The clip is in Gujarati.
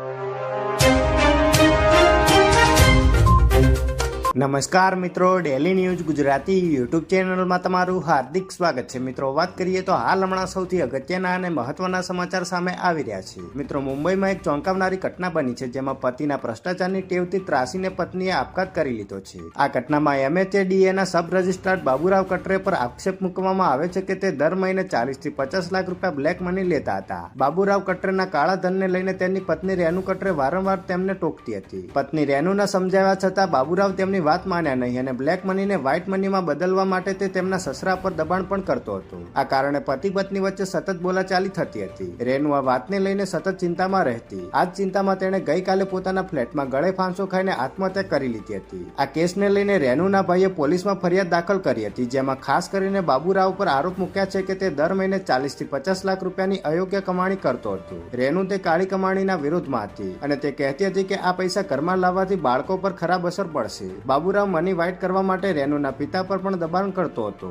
you. નમસ્કાર મિત્રો ડેલી ન્યૂઝ ગુજરાતી યુટ્યુબ ચેનલમાં તમારું હાર્દિક સ્વાગત છે. મિત્રો, વાત કરીએ તો હાલ હમણાં સૌથી અગત્યના અને મહત્વના સમાચાર સામે આવી રહ્યા છે. મિત્રો, મુંબઈમાં એક ચોંકાવનારી ઘટના બની છે, જેમાં પતિના ભ્રષ્ટાચારની ટેવથી ત્રાસીને પત્નીએ આપઘાત કરી લીધો છે. આ ઘટનામાં એમએચએડીએના સબ રજિસ્ટ્રાર બાબુરાવ કટરે પર આક્ષેપ મૂકવામાં આવે છે કે તે દર મહિને ચાલીસથી પચાસ લાખ રૂપિયા બ્લેક મની લેતા હતા. બાબુરાવ કટરેના કાળા ધનને લઈને તેની પત્ની રેનુ કટરે વારંવાર તેમને ટોકતી હતી. પત્ની રેનુના સમજાવ્યા છતાં બાબુરાવ તેમની વાત માન્યા નહીં અને બ્લેક મનીને વ્હાઇટ મનીમાં બદલવા માટે તે તેમના સસરા પર દબાણ પણ કરતો હતો. આ કારણે પતિ પત્ની વચ્ચે સતત બોલાચાલી થતી હતી. રેનુ આ વાતને લઈને સતત ચિંતામાં રહેતી. આ જ ચિંતામાં તેણે ગઈકાલે પોતાના ફ્લેટમાં ગળે ફાંસો ખાઈને આત્મહત્યા કરી લીધી હતી. આ કેસને લઈને રેનુના ભાઈએ પોલીસમાં ફરિયાદ દાખલ કરી હતી, જેમાં ખાસ કરીને બાબુરાવ પર આરોપ મૂક્યા છે કે તે દર મહિને ચાલીસથી પચાસ લાખ રૂપિયાની અયોગ્ય કમાણી કરતો હતો. રેનુ તે કાળી કમાણીના વિરોધમાં હતી અને તે કહેતી હતી કે આ પૈસા ઘરમાં લાવવાથી બાળકો પર ખરાબ અસર પડશે. બાબુરાવ મની વ્હાઇટ કરવા માટે રેનુના પિતા પર પણ દબાણ કરતો હતો.